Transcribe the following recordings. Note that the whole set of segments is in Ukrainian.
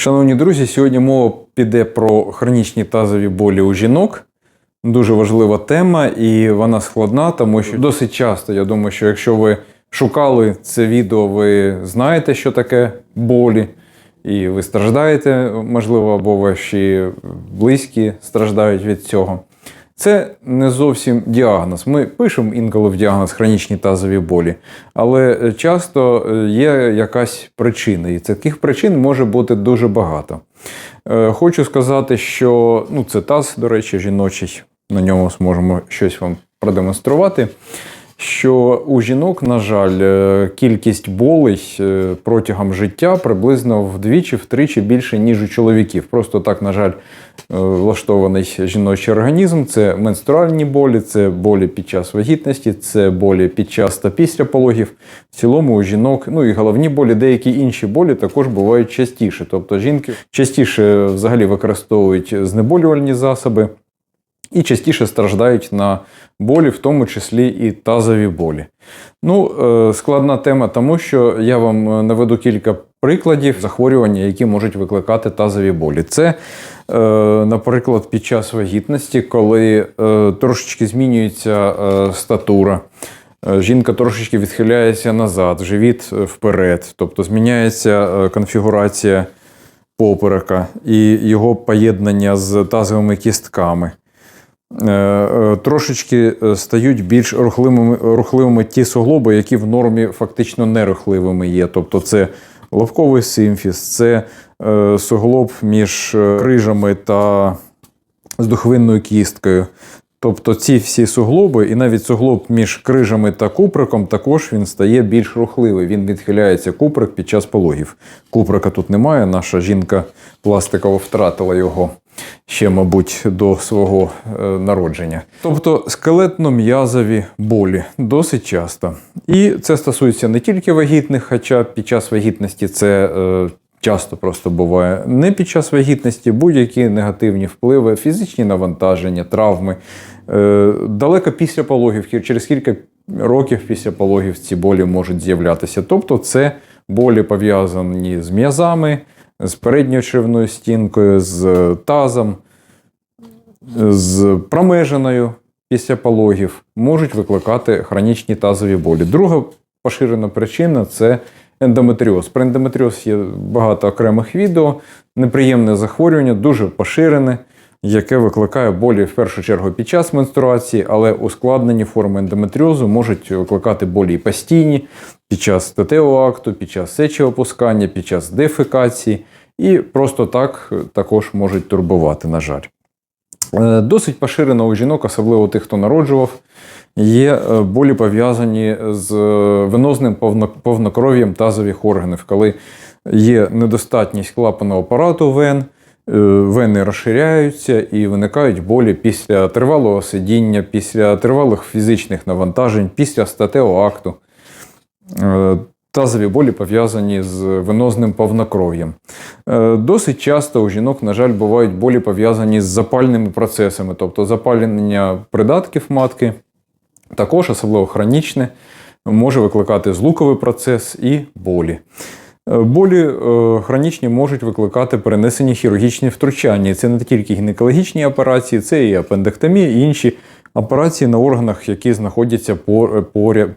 Шановні друзі, сьогодні мова піде про хронічні тазові болі у жінок. Дуже важлива тема, і вона складна, тому що досить часто, я думаю, що якщо ви шукали це відео, ви знаєте, що таке болі, і ви страждаєте, можливо, або ваші близькі страждають від цього. Це не зовсім діагноз. Ми пишемо інколи в діагноз хронічні тазові болі, але часто є якась причина, і таких причин може бути дуже багато. Е, Хочу сказати, що ну, це таз, до речі, жіночий. На ньому зможемо щось вам продемонструвати. Що у жінок, на жаль, е, кількість болей е, протягом життя приблизно вдвічі-втричі більше, ніж у чоловіків. Просто так, на жаль, е, влаштований жіночий організм. Це менструальні болі, це болі під час вагітності, це болі під час та після пологів. В цілому у жінок, ну і головні болі, деякі інші болі також бувають частіше. Тобто жінки частіше взагалі використовують знеболювальні засоби і частіше страждають на болі, в тому числі і тазові болі. Ну, е, складна тема, тому що я вам наведу кілька прикладів захворювання, які можуть викликати тазові болі. Це, е, наприклад, під час вагітності, коли е, трошечки змінюється е, статура. е, Жінка трошечки відхиляється назад, живіт е, вперед, тобто зміняється е, конфігурація поперека і його поєднання з тазовими кістками. Е, е, Трошечки е, стають більш рухливими, рухливими ті суглоби, які в нормі фактично нерухливими є. Тобто це лобковий симфіз, це суглоб між крижами та здохвинною кісткою. Тобто ці всі суглоби, і навіть суглоб між крижами та куприком, також він стає більш рухливий. Він відхиляється куприк під час пологів. Куприка тут немає. Наша жінка пластиково втратила його ще, мабуть, до свого е, народження. Тобто скелетно-м'язові болі досить часто. І це стосується не тільки вагітних, хоча під час вагітності це. Е, Часто просто буває не під час вагітності будь-які негативні впливи, фізичні навантаження, травми. Е, далеко після пологів, через кілька років після пологів ці болі можуть з'являтися. Тобто, це болі пов'язані з м'язами, з передньою черевною стінкою, з тазом, з промежиною після пологів, можуть викликати хронічні тазові болі. Друга поширена причина це ендометріоз. Про ендометріоз є багато окремих відео. Неприємне захворювання, дуже поширене, яке викликає болі в першу чергу під час менструації, але ускладнені форми ендометріозу можуть викликати болі і постійні під час статевого акту, під час сечовипускання, під час дефекації, і просто так також можуть турбувати, на жаль. Е, Досить поширено у жінок, особливо тих, хто народжував, є е, болі пов'язані з е, венозним повнокров'ям тазових органів, коли є недостатність клапаного апарату вен, е, вени розширяються і виникають болі після тривалого сидіння, після тривалих фізичних навантажень, після статевого акту. Тазові болі пов'язані з венозним повнокров'ям. Досить часто у жінок, на жаль, бувають болі пов'язані з запальними процесами, тобто запалення придатків матки, також особливо хронічне, може викликати злуковий процес і болі. Е, Болі е, хронічні можуть викликати перенесені хірургічні втручання. Це не тільки гінекологічні операції, це і апендектомія, і інші операції на органах, які знаходяться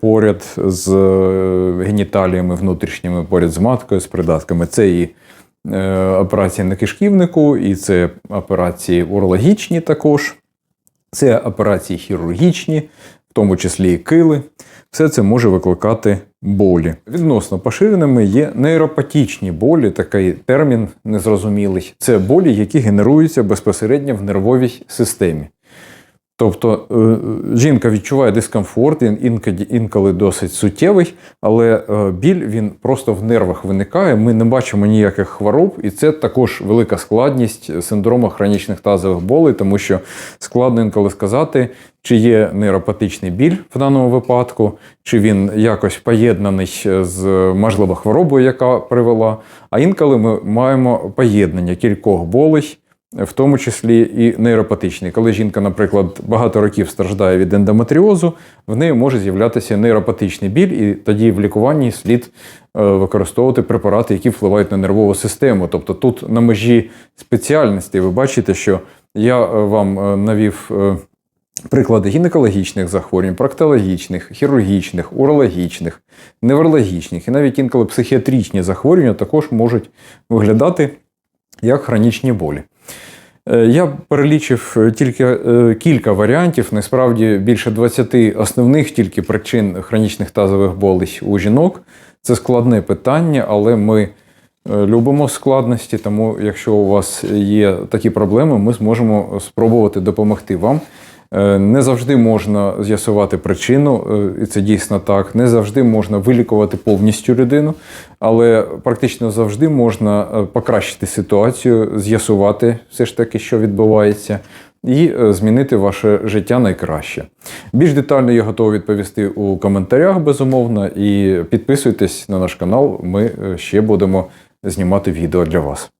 поряд, з е, геніталіями внутрішніми, поряд з маткою, з придатками. Це і операції на кишківнику, і це операції урологічні також. Це операції хірургічні, тому числі і кили. Все це може викликати болі. Відносно поширеними є нейропатічні болі, такий термін незрозумілий. Це болі, які генеруються безпосередньо в нервовій системі. Тобто е, жінка відчуває дискомфорт, інколи досить суттєвий, але е, біль він просто в нервах виникає. Ми не бачимо ніяких хвороб, і це також велика складність синдрому хронічних тазових болей, тому що складно інколи сказати, чи є нейропатичний біль в даному випадку, чи він якось поєднаний з можливо хворобою, яка привела. А інколи ми маємо поєднання кількох болей в тому числі і нейропатичний. Коли жінка, наприклад, багато років страждає від ендометріозу, в неї може з'являтися нейропатичний біль, і тоді в лікуванні слід е, використовувати препарати, які впливають на нервову систему. Тобто тут на межі спеціальності ви бачите, що я е, вам е, навів. Приклади гінекологічних захворювань, проктологічних, хірургічних, урологічних, неврологічних і навіть інколи психіатричні захворювання також можуть виглядати як хронічні болі. Е, Я перелічив е, тільки е, кілька варіантів, насправді більше 20 основних тільки причин хронічних тазових болей у жінок. Це складне питання, але ми любимо складності, тому якщо у вас є такі проблеми, ми зможемо спробувати допомогти вам. Е, Не завжди можна з'ясувати причину, е, і це дійсно так. Не завжди можна вилікувати повністю людину, але практично завжди можна е, покращити ситуацію, з'ясувати все ж таки, що відбувається, і змінити ваше життя найкраще. Більш детально я готовий відповісти у коментарях, безумовно, і підписуйтесь на наш канал. Ми ще будемо знімати відео для вас.